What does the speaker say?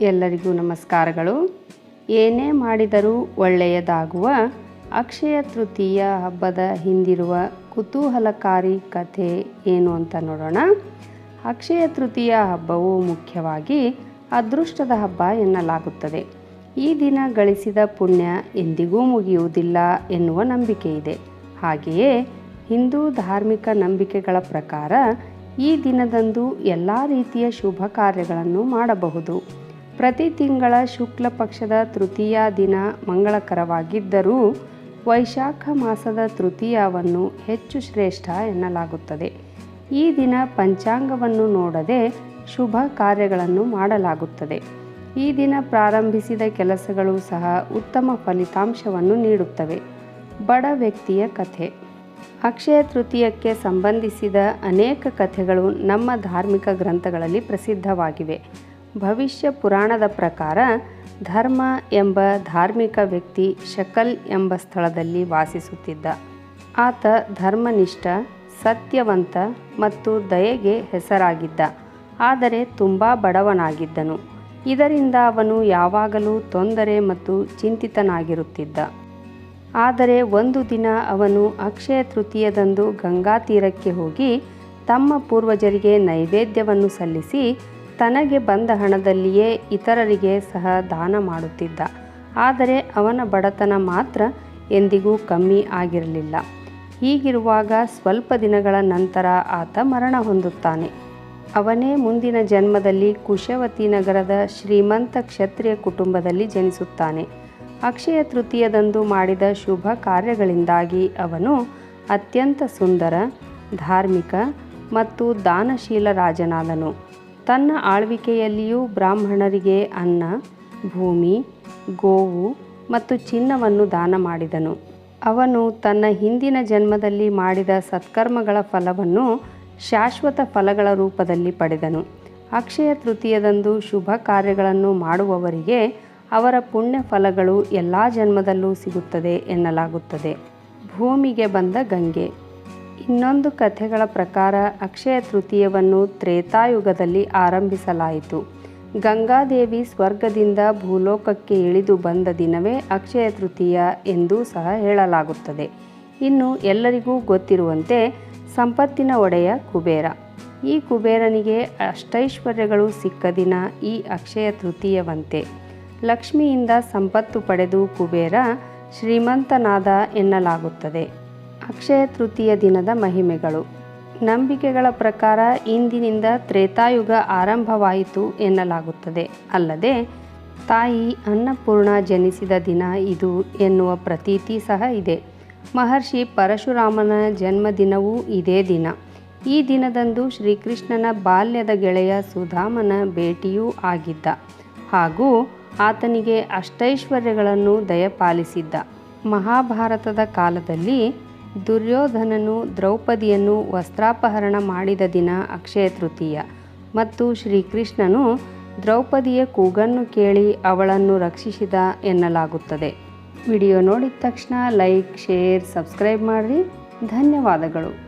ಎಲ್ಲರಿಗೂ ನಮಸ್ಕಾರಗಳು. ಏನೇ ಮಾಡಿದರೂ ಒಳ್ಳೆಯದಾಗುವ ಅಕ್ಷಯ ತೃತೀಯ ಹಬ್ಬದ ಹಿಂದಿರುವ ಕುತೂಹಲಕಾರಿ ಕಥೆ ಏನು ಅಂತ ನೋಡೋಣ. ಅಕ್ಷಯ ತೃತೀಯ ಹಬ್ಬವು ಮುಖ್ಯವಾಗಿ ಅದೃಷ್ಟದ ಹಬ್ಬ ಎನ್ನಲಾಗುತ್ತದೆ. ಈ ದಿನ ಗಳಿಸಿದ ಪುಣ್ಯ ಎಂದಿಗೂ ಮುಗಿಯುವುದಿಲ್ಲ ಎನ್ನುವ ನಂಬಿಕೆ ಇದೆ. ಹಾಗೆಯೇ ಹಿಂದೂ ಧಾರ್ಮಿಕ ನಂಬಿಕೆಗಳ ಪ್ರಕಾರ ಈ ದಿನದಂದು ಎಲ್ಲ ರೀತಿಯ ಶುಭ ಕಾರ್ಯಗಳನ್ನು ಮಾಡಬಹುದು. ಪ್ರತಿ ತಿಂಗಳ ಶುಕ್ಲ ಪಕ್ಷದ ತೃತೀಯ ದಿನ ಮಂಗಳಕರವಾಗಿದ್ದರೂ ವೈಶಾಖ ಮಾಸದ ತೃತೀಯವನ್ನು ಹೆಚ್ಚು ಶ್ರೇಷ್ಠ ಎನ್ನಲಾಗುತ್ತದೆ. ಈ ದಿನ ಪಂಚಾಂಗವನ್ನು ನೋಡದೆ ಶುಭ ಕಾರ್ಯಗಳನ್ನು ಮಾಡಲಾಗುತ್ತದೆ. ಈ ದಿನ ಪ್ರಾರಂಭಿಸಿದ ಕೆಲಸಗಳು ಸಹ ಉತ್ತಮ ಫಲಿತಾಂಶವನ್ನು ನೀಡುತ್ತವೆ. ಬಡ ವ್ಯಕ್ತಿಯ ಕಥೆ. ಅಕ್ಷಯ ತೃತೀಯಕ್ಕೆ ಸಂಬಂಧಿಸಿದ ಅನೇಕ ಕಥೆಗಳು ನಮ್ಮ ಧಾರ್ಮಿಕ ಗ್ರಂಥಗಳಲ್ಲಿ ಪ್ರಸಿದ್ಧವಾಗಿವೆ. ಭವಿಷ್ಯ ಪುರಾಣದ ಪ್ರಕಾರ ಧರ್ಮ ಎಂಬ ಧಾರ್ಮಿಕ ವ್ಯಕ್ತಿ ಶಕಲ್ ಎಂಬ ಸ್ಥಳದಲ್ಲಿ ವಾಸಿಸುತ್ತಿದ್ದ. ಆತ ಧರ್ಮನಿಷ್ಠ, ಸತ್ಯವಂತ ಮತ್ತು ದಯೆಗೆ ಹೆಸರಾಗಿದ್ದ. ಆದರೆ ತುಂಬ ಬಡವನಾಗಿದ್ದನು. ಇದರಿಂದ ಅವನು ಯಾವಾಗಲೂ ತೊಂದರೆ ಮತ್ತು ಚಿಂತಿತನಾಗಿರುತ್ತಿದ್ದ. ಆದರೆ ಒಂದು ದಿನ ಅವನು ಅಕ್ಷಯ ತೃತೀಯದಂದು ಗಂಗಾ ತೀರಕ್ಕೆ ಹೋಗಿ ತಮ್ಮ ಪೂರ್ವಜರಿಗೆ ನೈವೇದ್ಯವನ್ನು ಸಲ್ಲಿಸಿ ತನಗೆ ಬಂದ ಹಣದಲ್ಲಿಯೇ ಇತರರಿಗೆ ಸಹ ದಾನ ಮಾಡುತ್ತಿದ್ದ. ಆದರೆ ಅವನ ಬಡತನ ಮಾತ್ರ ಎಂದಿಗೂ ಕಮ್ಮಿ ಆಗಿರಲಿಲ್ಲ. ಹೀಗಿರುವಾಗ ಸ್ವಲ್ಪ ದಿನಗಳ ನಂತರ ಆತ ಮರಣ ಹೊಂದುತ್ತಾನೆ. ಅವನೇ ಮುಂದಿನ ಜನ್ಮದಲ್ಲಿ ಕುಶವತಿ ನಗರದ ಶ್ರೀಮಂತ ಕ್ಷತ್ರಿಯ ಕುಟುಂಬದಲ್ಲಿ ಜನಿಸುತ್ತಾನೆ. ಅಕ್ಷಯ ತೃತೀಯದಂದು ಮಾಡಿದ ಶುಭ ಕಾರ್ಯಗಳಿಂದಾಗಿ ಅವನು ಅತ್ಯಂತ ಸುಂದರ, ಧಾರ್ಮಿಕ ಮತ್ತು ದಾನಶೀಲ ರಾಜನಾದನು. ತನ್ನ ಆಳ್ವಿಕೆಯಲ್ಲಿಯೂ ಬ್ರಾಹ್ಮಣರಿಗೆ ಅನ್ನ, ಭೂಮಿ, ಗೋವು ಮತ್ತು ಚಿನ್ನವನ್ನು ದಾನ ಮಾಡಿದನು. ಅವನು ತನ್ನ ಹಿಂದಿನ ಜನ್ಮದಲ್ಲಿ ಮಾಡಿದ ಸತ್ಕರ್ಮಗಳ ಫಲವನ್ನು ಶಾಶ್ವತ ಫಲಗಳ ರೂಪದಲ್ಲಿ ಪಡೆದನು. ಅಕ್ಷಯ ತೃತೀಯದಂದು ಶುಭ ಕಾರ್ಯಗಳನ್ನು ಮಾಡುವವರಿಗೆ ಅವರ ಪುಣ್ಯ ಫಲಗಳು ಎಲ್ಲ ಜನ್ಮದಲ್ಲೂ ಸಿಗುತ್ತದೆ ಎನ್ನಲಾಗುತ್ತದೆ. ಭೂಮಿಗೆ ಬಂದ ಗಂಗೆ. ಇನ್ನೊಂದು ಕಥೆಗಳ ಪ್ರಕಾರ ಅಕ್ಷಯ ತೃತೀಯವನ್ನು ತ್ರೇತಾಯುಗದಲ್ಲಿ ಆರಂಭಿಸಲಾಯಿತು. ಗಂಗಾದೇವಿ ಸ್ವರ್ಗದಿಂದ ಭೂಲೋಕಕ್ಕೆ ಇಳಿದು ಬಂದ ದಿನವೇ ಅಕ್ಷಯ ತೃತೀಯ ಎಂದೂ ಸಹ ಹೇಳಲಾಗುತ್ತದೆ. ಇನ್ನು ಎಲ್ಲರಿಗೂ ಗೊತ್ತಿರುವಂತೆ ಸಂಪತ್ತಿನ ಒಡೆಯ ಕುಬೇರ. ಈ ಕುಬೇರನಿಗೆ ಅಷ್ಟೈಶ್ವರ್ಯಗಳು ಸಿಕ್ಕ ದಿನ ಈ ಅಕ್ಷಯ ತೃತೀಯವಂತೆ. ಲಕ್ಷ್ಮಿಯಿಂದ ಸಂಪತ್ತು ಪಡೆದು ಕುಬೇರ ಶ್ರೀಮಂತನಾದ ಎನ್ನಲಾಗುತ್ತದೆ. ಅಕ್ಷಯ ತೃತೀಯ ದಿನದ ಮಹಿಮೆಗಳು. ನಂಬಿಕೆಗಳ ಪ್ರಕಾರ ಇಂದಿನಿಂದ ತ್ರೇತಾಯುಗ ಆರಂಭವಾಯಿತು ಎನ್ನಲಾಗುತ್ತದೆ. ಅಲ್ಲದೆ, ತಾಯಿ ಅನ್ನಪೂರ್ಣ ಜನಿಸಿದ ದಿನ ಇದು ಎನ್ನುವ ಪ್ರತೀತಿ ಸಹ ಇದೆ. ಮಹರ್ಷಿ ಪರಶುರಾಮನ ಜನ್ಮದಿನವೂ ಇದೇ ದಿನ. ಈ ದಿನದಂದು ಶ್ರೀಕೃಷ್ಣನ ಬಾಲ್ಯದ ಗೆಳೆಯ ಸುಧಾಮನ ಭೇಟಿಯೂ ಆಗಿದ್ದ. ಹಾಗೂ ಆತನಿಗೆ ಅಷ್ಟೈಶ್ವರ್ಯಗಳನ್ನು ದಯಪಾಲಿಸಿದ್ದ. ಮಹಾಭಾರತದ ಕಾಲದಲ್ಲಿ ದುರ್ಯೋಧನನು ದ್ರೌಪದಿಯನ್ನು ವಸ್ತ್ರಾಪಹರಣ ಮಾಡಿದ ದಿನ ಅಕ್ಷಯ ತೃತೀಯ. ಮತ್ತು ಶ್ರೀಕೃಷ್ಣನು ದ್ರೌಪದಿಯ ಕೂಗನ್ನು ಕೇಳಿ ಅವಳನ್ನು ರಕ್ಷಿಸಿದ ಎನ್ನಲಾಗುತ್ತದೆ. ವಿಡಿಯೋ ನೋಡಿದ ತಕ್ಷಣ ಲೈಕ್, ಶೇರ್, ಸಬ್ಸ್ಕ್ರೈಬ್ ಮಾಡಿರಿ. ಧನ್ಯವಾದಗಳು.